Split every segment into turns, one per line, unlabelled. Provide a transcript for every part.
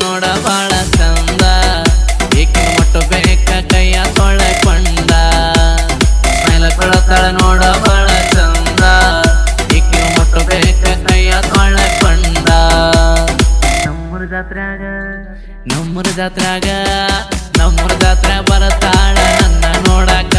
ನೋಡ ಬಾಳ ಚಂದ. ಏಕೆ ಮೊಟ್ಟು ಬೇಕ ಕೈಯ ತೊಳೆ ಪಂಡ ಮೇಲೆ ನೋಡ ಬಾಳ ಚಂದ. ಏಕೆ ಮೊಟ್ಟು ಬೇಕ ಕೈಯ ತೊಳೆ ಪಂಡ ನಮ್ಮೂರ ಜಾತ್ರಾಗ ನಮ್ಮೂರ ಜಾತ್ರಾಗ ನಮ್ಮೂರ ಜಾತ್ರೆ ಬರತಾಳ ನನ್ನ ನೋಡಾಕ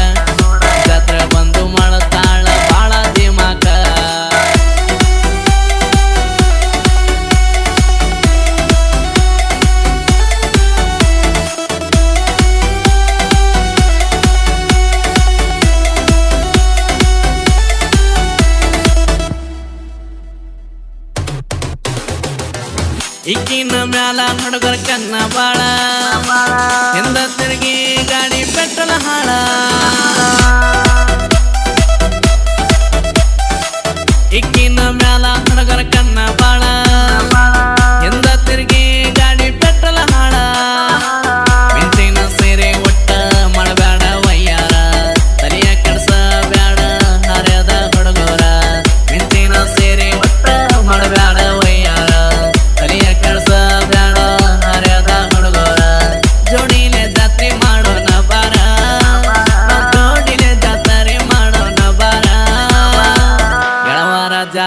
ಮ್ಯಾಲ ನಡುಗರ್ ಕನ್ನ ಬಾಳ.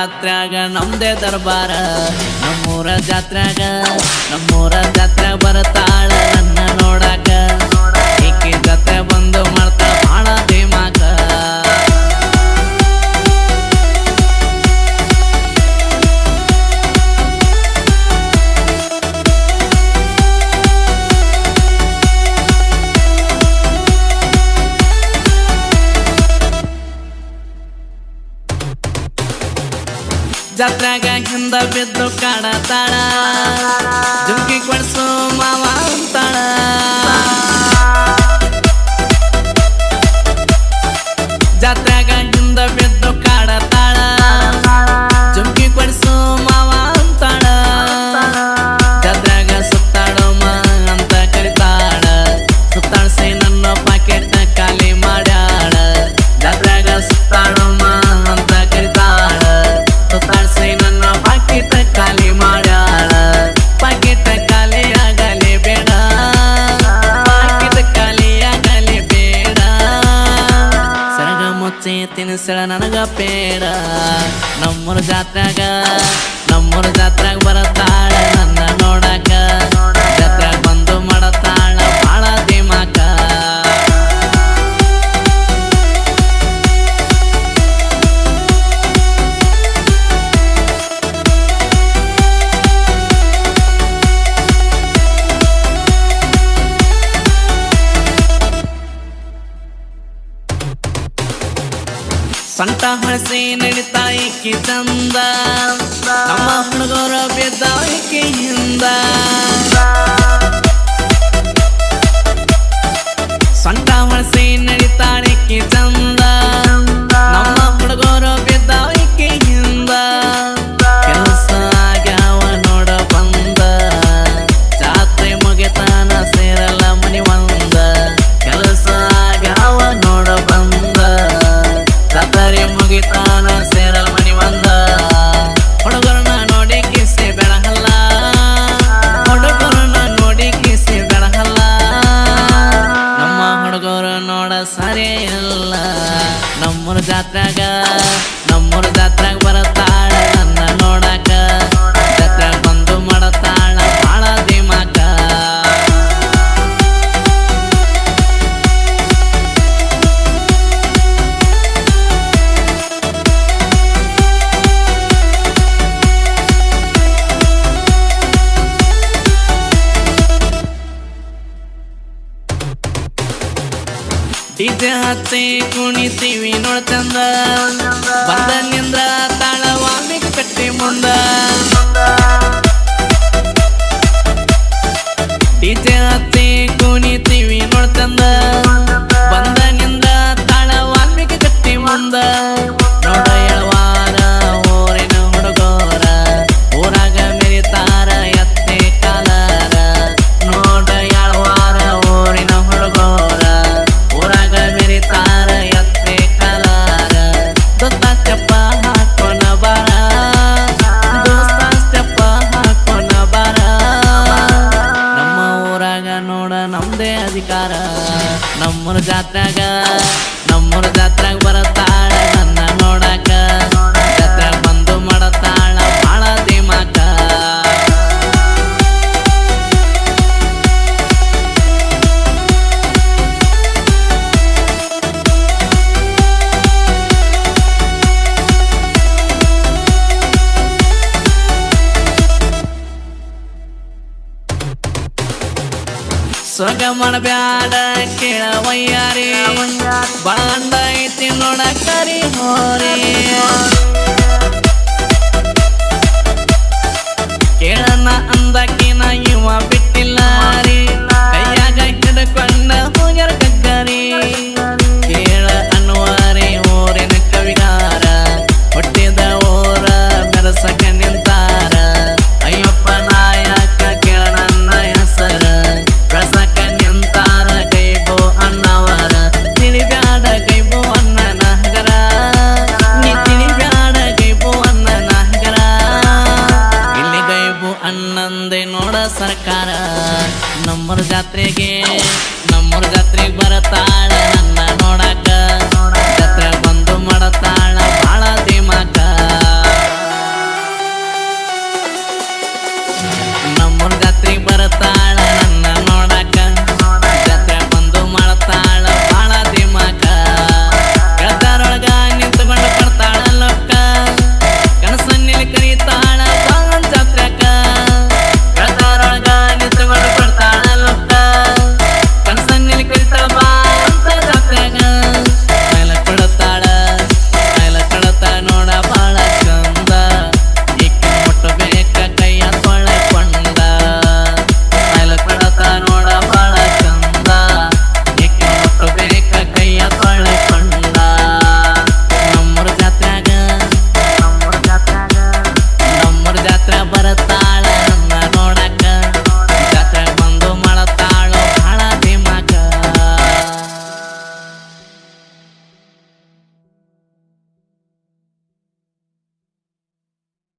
ಜಾತ್ರಾಗ ನಮ್ದೇ ದರ್ಬಾರ. ನಮ್ಮೂರ ಜಾತ್ರಾಗ ನಮ್ಮೂರ ಜಾತ್ರೆ ಬರ್ತಾಳ. ಜಾತ್ರಾಗ ಹಿಂದ ಬಿದ್ದು ಕಾಣತಾಳ ಜುಮ್ಕಿ ಕೊಡ್ಸು ಮಾವ ಅಂತಾಳ. ಜಾತ್ರಾಗ ಹಿಂದ ಬಿದ್ದು ಮನಸ್ಸಳ ನನಗ ಪೇಡ. ನಮ್ಮೂರ ಜಾತ್ರಾಗ ನಮ್ಮೂರ ಜಾತ್ರಾಗ ಬರತ್ತ ಸಂತ ಹೊಳಸೆ ಕಿ ಚಂದ ಇದೇ ಹತ್ತಿ ಕುಣಿತೀವಿ ನೋಡ್ತಂದ ಬಂದ ನಿಂದ್ರ ತಾಳವಾಮಿಗೆ ಕಟ್ಟಿ ಮುಂದ. ಇದೇ ಹತ್ತಿ ಕುಣಿತೀವಿ ನೋಡ್ತಂದ ಬರ್ತಾರ ನಮ್ಮೂರ ಜಾತ್ರಾಗ ನಮ್ಮೂರ ಜಾತ್ರಾಗ ಬರತ್ತಾಳ. ನನ್ನ ನೋಡಾಕ ಸೊಗಮಣ ಬ್ಯಾಡ ಕೇಳವಯ್ಯಾರಿ ಬಂದೈತಿ ನೋಡ ಕರಿ ಹೋರಿ ಸರ್ಕಾರ. ನಮ್ಮರ ಜಾತ್ರೆಗೆ